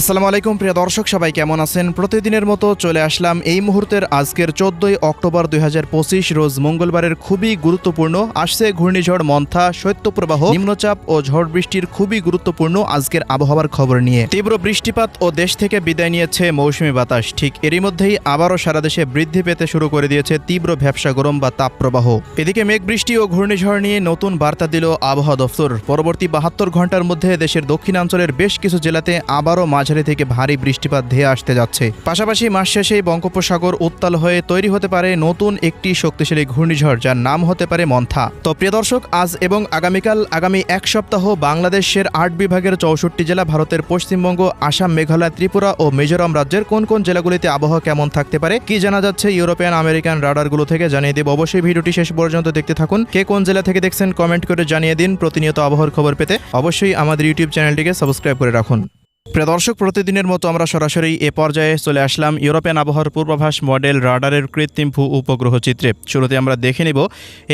আসসালামু আলাইকুম, প্রিয় দর্শক, সবাই কেমন আছেন? প্রতিদিনের মতো চলে আসলাম এই মুহূর্তের আজকের চোদ্দই অক্টোবর দুই হাজার পঁচিশ, রোজ মঙ্গলবারের খুবই গুরুত্বপূর্ণ, আসছে ঘূর্ণিঝড় মন্থা, শৈত্যপ্রবাহ, নিম্নচাপ ও ঝড় বৃষ্টির খুবই গুরুত্বপূর্ণ আজকের আবহাওয়ার খবর নিয়ে। তীব্র বৃষ্টিপাত ও দেশ থেকে বিদায় নিয়েছে মৌসুমী বাতাস, ঠিক এরই মধ্যেই আবারও সারা দেশে বৃদ্ধি পেতে শুরু করে দিয়েছে তীব্র ভ্যাবসা গরম বা তাপপ্রবাহ। এদিকে মেঘ বৃষ্টি ও ঘূর্ণিঝড় নিয়ে নতুন বার্তা দিল আবহাওয়া দফতর। পরবর্তী বাহাত্তর ঘণ্টার মধ্যে দেশের দক্ষিণাঞ্চলের বেশ কিছু জেলাতে আবারও মাঝারি থেকে ভারী বৃষ্টিপাত ধেয়ে আসতে যাচ্ছে। পাশাপাশি মাস শেষেই বঙ্গোপসাগর উত্তাল হয়ে তৈরি হতে পারে নতুন একটি শক্তিশালী ঘূর্ণিঝড়, যার নাম হতে পারে মন্থা। তো প্রিয় দর্শক, আজ এবং আগামীকাল, আগামী এক সপ্তাহ বাংলাদেশের আট বিভাগের চৌষট্টি জেলা, ভারতের পশ্চিমবঙ্গ, আসাম, মেঘালয়, ত্রিপুরা ও মিজোরাম রাজ্যের কোন কোন জেলাগুলিতে আবহাওয়া কেমন থাকতে পারে, কি জানা যাচ্ছে ইউরোপিয়ান আমেরিকান রাডারগুলো থেকে জানিয়ে দেব। অবশ্যই ভিডিওটি শেষ পর্যন্ত দেখতে থাকুন। কে কোন জেলা থেকে দেখছেন, কমেন্ট করে জানিয়ে দিন। প্রতিনিয়ত আবহাওয়ার খবর পেতে অবশ্যই আমাদের ইউটিউব চ্যানেলটিকে সাবস্ক্রাইব করে রাখুন। প্রিয় দর্শক, প্রতিদিনের মতো আমরা সরাসরি এ পর্যায়ে চলে আসলাম ইউরোপিয়ান আবহাওয়ার পূর্বাভাস মডেল রাডারের কৃত্রিম ভূ উপগ্রহ চিত্রে। শুরুতে আমরা দেখে নিব,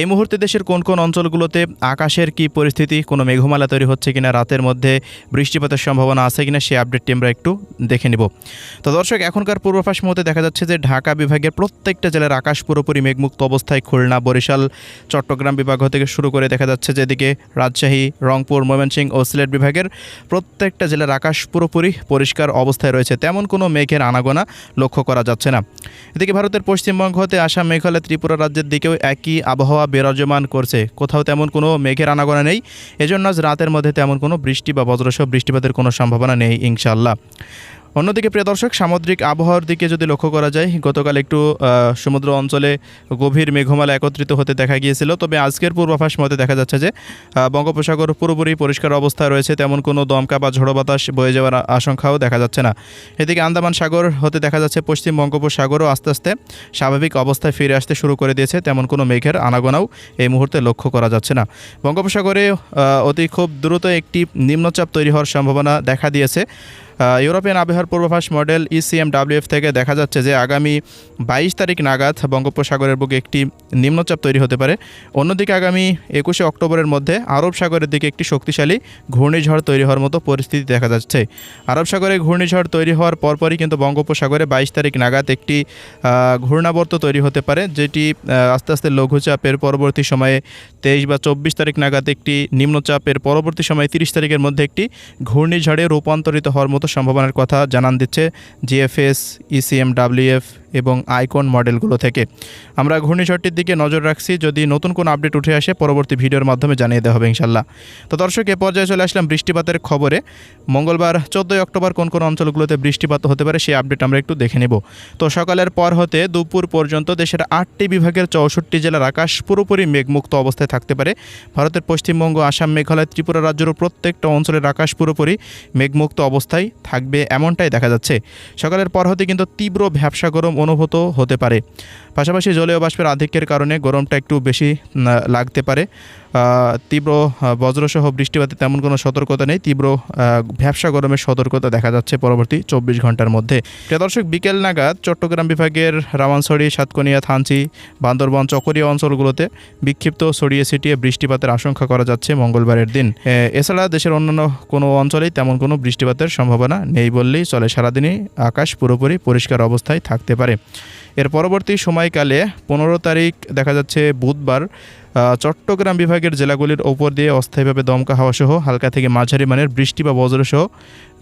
এই মুহূর্তে দেশের কোন কোন অঞ্চলগুলোতে আকাশের কি পরিস্থিতি, কোনো মেঘমালা তৈরি হচ্ছে কিনা, রাতের মধ্যে বৃষ্টিপাতের সম্ভাবনা আছে কিনা সেই আপডেটটি আমরা একটু দেখে নিব। তো দর্শক, এখনকার পূর্বাভাস মতে দেখা যাচ্ছে যে ঢাকা বিভাগের প্রত্যেকটা জেলার আকাশ পুরোপুরি মেঘমুক্ত অবস্থায়, খুলনা, বরিশাল, চট্টগ্রাম বিভাগ থেকে শুরু করে দেখা যাচ্ছে যে এদিকে রাজশাহী, রংপুর, ময়মনসিংহ ও সিলেট বিভাগের প্রত্যেকটা জেলার আকাশ পুরোপুরি পরিষ্কার অবস্থায় রয়েছে। তেমন কোনো মেঘের আনাগোনা লক্ষ্য করা যাচ্ছে না। এদিকে ভারতের পশ্চিমবঙ্গ হতে আসাম মেঘালয় ত্রিপুরা রাজ্যের দিকেও একই আবহাওয়া বিরাজমান করছে। কোথাও তেমন কোনো মেঘের আনাগোনা নেই। এজন্য আজ রাতের মধ্যে তেমন কোনো বৃষ্টি বা বজ্রসহ বৃষ্টিপাতের কোনো সম্ভাবনা নেই ইনশাল্লাহ অন্যদিকে, প্রিয় দর্শক, সামুদ্রিক আবহাওয়ার দিকে যদি লক্ষ্য করা যায়, গতকাল একটু সমুদ্র অঞ্চলে গভীর মেঘমালা একত্রিত হতে দেখা গিয়েছিল। তবে আজকের পূর্বাভাস মতে দেখা যাচ্ছে যে বঙ্গোপসাগর পুরোপুরি পরিষ্কার অবস্থায় রয়েছে, তেমন কোনো দমকা বা ঝোড়ো বাতাস বয়ে যাওয়ার আশঙ্কাও দেখা যাচ্ছে না। এদিকে আন্দামান সাগর হতে দেখা যাচ্ছে, পশ্চিম বঙ্গোপসাগরও আস্তে আস্তে স্বাভাবিক অবস্থায় ফিরে আসতে শুরু করে দিয়েছে, তেমন কোনো মেঘের আনাগোনাও এই মুহূর্তে লক্ষ্য করা যাচ্ছে না। বঙ্গোপসাগরে অতি খুব দ্রুত একটি নিম্নচাপ তৈরি হওয়ার সম্ভাবনা দেখা দিয়েছে। ইউরোপিয়ান আবহাওয়ার পূর্বাভাস মডেল E ইসিএম ডাব্লিউএফ থেকে দেখা যাচ্ছে যে আগামী বাইশ তারিখ নাগাদ বঙ্গোপসাগরের বুকে একটি নিম্নচাপ তৈরি হতে পারে। অন্যদিকে আগামী একুশে অক্টোবরের মধ্যে আরব সাগরের দিকে একটি শক্তিশালী ঘূর্ণিঝড় তৈরি হওয়ার মতো পরিস্থিতি দেখা যাচ্ছে। আরব সাগরে ঘূর্ণিঝড় তৈরি হওয়ার পরপরই কিন্তু বঙ্গোপসাগরে বাইশ তারিখ নাগাদ একটি ঘূর্ণাবর্ত তৈরি হতে পারে, যেটি আস্তে আস্তে লঘুচাপের পরবর্তী সময়ে তেইশ বা চব্বিশ তারিখ নাগাদ একটি নিম্নচাপের পরবর্তী সময়ে তিরিশ তারিখের মধ্যে একটি ঘূর্ণিঝড়ে রূপান্তরিত হওয়ার মতো সম্ভাবনার কথা জানান দিচ্ছে জিএফএস ইসিএম ডাব্লিউএফ এবং আইকন মডেলগুলো থেকে। আমরা ঘূর্ণিঝড়টির দিকে নজর রাখছি, যদি নতুন কোনো আপডেট উঠে আসে, পরবর্তী ভিডিওর মাধ্যমে জানিয়ে দেওয়া হবে ইনশাল্লাহ তো দর্শক, এ পর্যায়ে চলে আসলাম বৃষ্টিপাতের খবরে। মঙ্গলবার চোদ্দোই অক্টোবর কোন কোন অঞ্চলগুলোতে বৃষ্টিপাত হতে পারে সেই আপডেট আমরা একটু দেখে নেব। তো সকালের পর হতে দুপুর পর্যন্ত দেশের আটটি বিভাগের চৌষট্টি জেলার আকাশ পুরোপুরি মেঘমুক্ত অবস্থায় থাকতে পারে। ভারতের পশ্চিমবঙ্গ, আসাম, মেঘালয়, ত্রিপুরা রাজ্যেরও প্রত্যেকটা অঞ্চলের আকাশ পুরোপুরি মেঘমুক্ত অবস্থায় থাকবে, এমনটাই দেখা যাচ্ছে। সকালের পর হতে কিন্তু তীব্র ভ্যাবসা গরম অনুভূত হতে পারে। পাশাপাশি জলীয় বাষ্পের আধিক্যের কারণে গরমটা একটু বেশি লাগতে পারে। তীব্র বজ্রসহ বৃষ্টিপাতে তেমন কোনো সতর্কতা নেই। তীব্র ভ্যাবসা গরমের সতর্কতা দেখা যাচ্ছে পরবর্তী চব্বিশ ঘণ্টার মধ্যে। প্রিয় দর্শক, বিকেল নাগাদ চট্টগ্রাম বিভাগের রামানছড়ি সাতকনিয়া, থানচি, বান্দরবন, চকরিয়া অঞ্চলগুলোতে বিক্ষিপ্ত, ছড়িয়ে ছিটিয়ে বৃষ্টিপাতের আশঙ্কা করা যাচ্ছে মঙ্গলবারের দিন। এছাড়া দেশের অন্যান্য কোনো অঞ্চলেই তেমন কোনো বৃষ্টিপাতের সম্ভাবনা নেই বললেই চলে। সারাদিনই আকাশ পুরোপুরি পরিষ্কার অবস্থায় থাকতে পারে। এর পরবর্তী সময়কালে পনেরো তারিখ দেখা যাচ্ছে বুধবার চট্টগ্রাম বিভাগের জেলাগুলির ওপর দিয়ে অস্থায়ীভাবে দমকা হাওয়াসহ হালকা থেকে মাঝারি মানের বৃষ্টি বা বজ্রসহ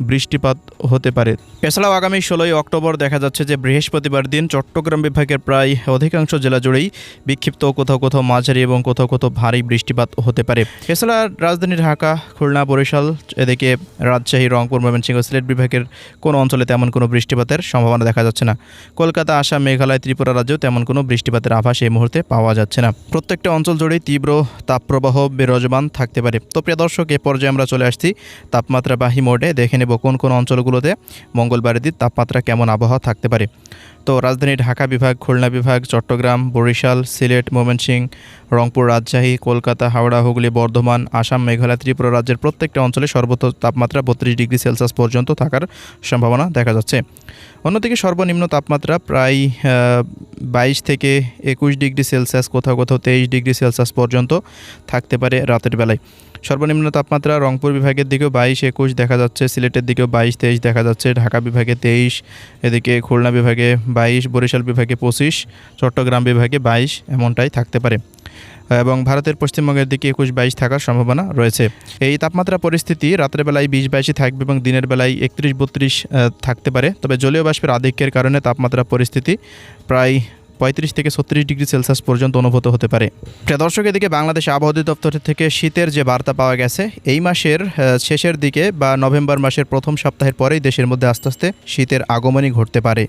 বৃষ্টিপাত হতে পারে। এছাড়াও আগামী ষোলোই অক্টোবর দেখা যাচ্ছে যে বৃহস্পতিবার দিন চট্টগ্রাম বিভাগের প্রায় অধিকাংশ জেলা জুড়েই বিক্ষিপ্ত কোথাও কোথাও মাঝারি এবং কোথাও কোথাও ভারী বৃষ্টিপাত হতে পারে। এছাড়া রাজধানী ঢাকা, খুলনা, বরিশাল, এদিকে রাজশাহী, রংপুর, ময়মনসিংহ, সিলেট বিভাগের কোনো অঞ্চলে তেমন কোনো বৃষ্টিপাতের সম্ভাবনা দেখা যাচ্ছে না। কলকাতা, আসাম, মেঘালয়, ত্রিপুরা রাজ্যেও তেমন কোনো বৃষ্টিপাতের আভাস এই মুহূর্তে পাওয়া যাচ্ছে না। প্রত্যেকটা অঞ্চল জুড়েই তীব্র তাপপ্রবাহ বিরাজমান থাকতে পারে। তো প্রিয় দর্শক, এ পর্যায়ে আমরা চলে আসছি তাপমাত্রা বাহি মোডে। দেখে নেব কোন কোন অঞ্চলগুলোতে। মঙ্গলবারের দিন তাপমাত্রা কেমন আবহাওয়া থাকতে পারে? তো রাজধানী ঢাকা বিভাগ, খুলনা বিভাগ, চট্টগ্রাম, বরিশাল, সিলেট, ময়মনসিংহ, রংপুর, রাজশাহী, কলকাতা, হাওড়া, হুগলি, বর্ধমান, আসাম, মেঘালয়, ত্রিপুরা রাজ্যের প্রত্যেকটা অঞ্চলে সর্বোচ্চ তাপমাত্রা বত্রিশ ডিগ্রি সেলসিয়াস পর্যন্ত থাকার সম্ভাবনা দেখা যাচ্ছে। অন্যদিকে সর্বনিম্ন তাপমাত্রা প্রায় বাইশ থেকে একুশ ডিগ্রি সেলসিয়াস, কোথাও কোথাও তেইশ ডিগ্রি সেলসিয়াস পর্যন্ত থাকতে পারে রাতের বেলায়। সর্বনিম্ন তাপমাত্রা রংপুর বিভাগের দিকেও বাইশ, একুশ দেখা যাচ্ছে সিলেটের দিকেও বাইশ, তেইশ দেখা যাচ্ছে। ঢাকা বিভাগে তেইশ, এদিকে খুলনা বিভাগে বাইশ, বরিশাল বিভাগে পঁচিশ, চট্টগ্রাম বিভাগে বাইশ এমনটাই থাকতে পারে। এবং ভারতের পশ্চিমবঙ্গের দিকে একুশ, বাইশ থাকার সম্ভাবনা রয়েছে। এই তাপমাত্রা পরিস্থিতি রাতের বেলায় বিশ বাইশে থাকবে এবং দিনের বেলায় একত্রিশ, বত্রিশ থাকতে পারে। তবে জলীয় বাষ্পের আধিক্যের কারণে তাপমাত্রা পরিস্থিতি প্রায় পঁয়ত্রিশ থেকে ছত্রিশ ডিগ্রি সেলসিয়াস পর্যন্ত অনুভূত হতে পারে। প্রিয় দর্শক, এদিকে বাংলাদেশ আবহাওয়া দপ্তর থেকে শীতের যে বার্তা পাওয়া গেছে, এই মাসের শেষের দিকে বা নভেম্বর মাসের প্রথম সপ্তাহের পরেই দেশের মধ্যে আস্তে আস্তে শীতের আগমনই ঘটতে পারে।